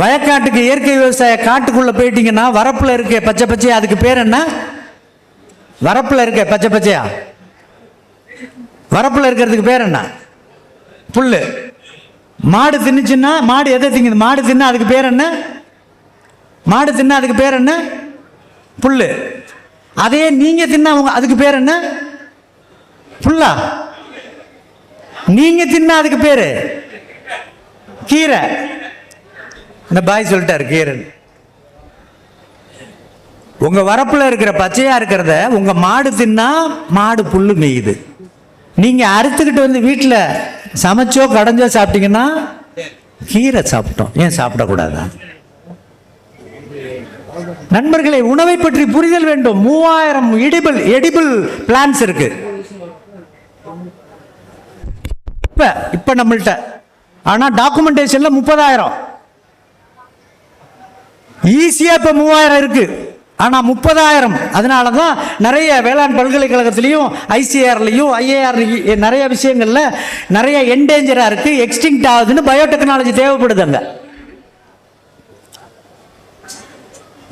வயக்காட்டுக்கு இயற்கை விவசாய காட்டுக்குள்ள போயிட்டீங்கன்னா வரப்புல இருக்க பச்சை பச்சையா? அதுக்கு பேர் என்ன? வரப்புல இருக்க பச்சை பச்சையா? வரப்புல இருக்கிறதுக்கு பேர் என்ன? புல்லு. மாடு தின்னுச்சுன்னா மாடு எதை திங்குது? மாடு தின்னா அதுக்கு பேர் என்ன? மாடு தின்னா அதுக்கு பேர் என்ன? புல்லு. அதே நீங்க தின்னா உங்க அதுக்கு பேர் என்ன? புல்லா. நீங்க தின்னா அதுக்கு பேரு? கீரை. இந்த பாய் சொல்லிட்டாரு கீரன். உங்கள் வரப்பில் இருக்கிற பச்சையாக இருக்கிறத உங்கள் மாடு தின்னா மாடு புல்லு மேயுது. நீங்கள் அறுத்துக்கிட்டு வந்து வீட்டில் சமைச்சோ கடைஞ்சோ சாப்பிட்டீங்கன்னா கீரை சாப்பிட்டோம். ஏன் சாப்பிடக்கூடாதா? நண்பர்களே உணவை பற்றி புரிதல் வேண்டும். மூவாயிரம் எடிபிள் எடிபிள் பிளான்ஸ் இருக்கு. இப்ப இப்ப நம்மள்ட்ட. ஆனா டாக்குமெண்டேஷன்ல முப்பதாயிரம். ஈஸியாக இப்போ மூவாயிரம் இருக்கு. ஆனால் முப்பதாயிரம். அதனால தான் நிறைய வேளாண் பல்கலைக்கழகத்துலேயும் ஐசிஆர்லேயும் ஐஏஆர் நிறைய விஷயங்களில் நிறைய என்டேஞ்சராக இருக்குது எக்ஸ்டிங்ட் ஆகுதுன்னு பயோடெக்னாலஜி தேவைப்படுதுங்க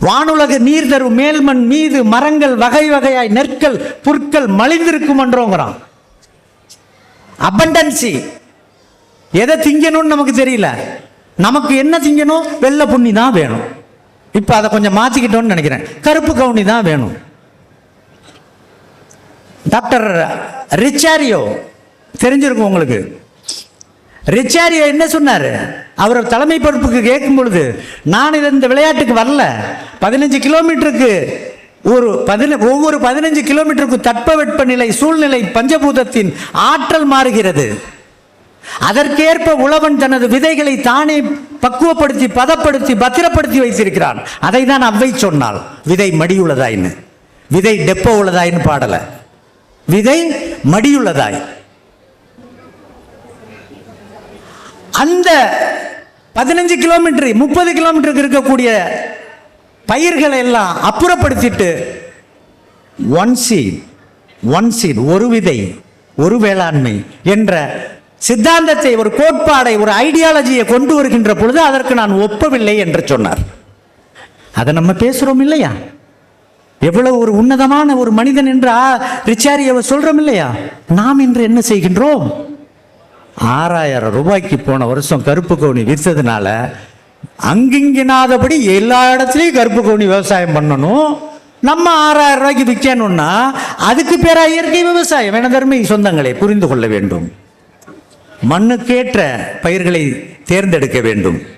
வானுலக நீர் தரும் மேல்மண் மீது மரங்கள் வகை வகையாய் நெற்கள் புற்கள் மலிந்திருக்கும் என்றோங்கிறான் அபண்டன்சி எதை திங்கணும்னு நமக்கு தெரியல. நமக்கு என்ன திங்கணும்? வெள்ளை புண்ணி தான் வேணும். இப்போ அதை கொஞ்சம் மாற்றிக்கிட்டோம்னு நினைக்கிறேன். கருப்பு கவுனி தான் வேணும். டாக்டர் ரிச்சாரியோ தெரிஞ்சிருக்கும் உங்களுக்கு? ரிச்சாரியோ என்ன சொன்னார்? அவர் தலைமை பொறுப்புக்கு கேட்கும் பொழுது நான் இது இந்த விளையாட்டுக்கு வரல. பதினஞ்சு கிலோமீட்டருக்கு ஒரு பதின ஒவ்வொரு பதினஞ்சு கிலோமீட்டருக்கு தட்பவெப்பநிலை சூழ்நிலை பஞ்சபூதத்தின் ஆற்றல் மாறுகிறது. அதற்கேற்ப உழவன் தனது விதைகளை தானே பக்குவப்படுத்தி பதப்படுத்தி பத்திரப்படுத்தி வைத்திருக்கிறான். அதை தான் அவ்வை சொன்னாள் விதை மடியுள்ளதாயின்னு. விதை டெப்போ உள்ளதாயின்னு பாடலை. விதை மடியுள்ளதாய். அந்த பதினஞ்சு கிலோமீட்டர் முப்பது கிலோமீட்டருக்கு இருக்கக்கூடிய பயிர்களை எல்லாம் அப்புறப்படுத்திட்டு ஒன் சீட் ஒன் சீட் ஒரு விதை ஒரு வேளாண்மை என்ற சித்தாந்தத்தை ஒரு கோட்பாடை ஒரு ஐடியாலஜியை கொண்டு வருகின்ற பொழுது அதற்கு நான் ஒப்பவில்லை என்று சொன்னார். அதை நம்ம பேசுகிறோம் இல்லையா? எவ்வளவு ஒரு உன்னதமான ஒரு மனிதன் என்று ஆ- அவர் சொல்கிறோம் இல்லையா? நாம் இன்று என்ன செய்கின்றோம்? ஆறாயிரம் ரூபாய்க்கு போன வருஷம் கருப்பு கவுனி விற்றதுனால அங்கிங்கினாதபடி எல்லா இடத்துலையும் கருப்பு கவுனி விவசாயம் பண்ணணும். நம்ம ஆறாயிரம் ரூபாய்க்கு விற்கணும்னா அதுக்கு பேரா இயற்கை விவசாயம் எனதர்மை சொந்தங்களை புரிந்து கொள்ள வேண்டும். மண்ணுக்கேற்ற பயிர்களை தேர்ந்தெடுக்க வேண்டும்.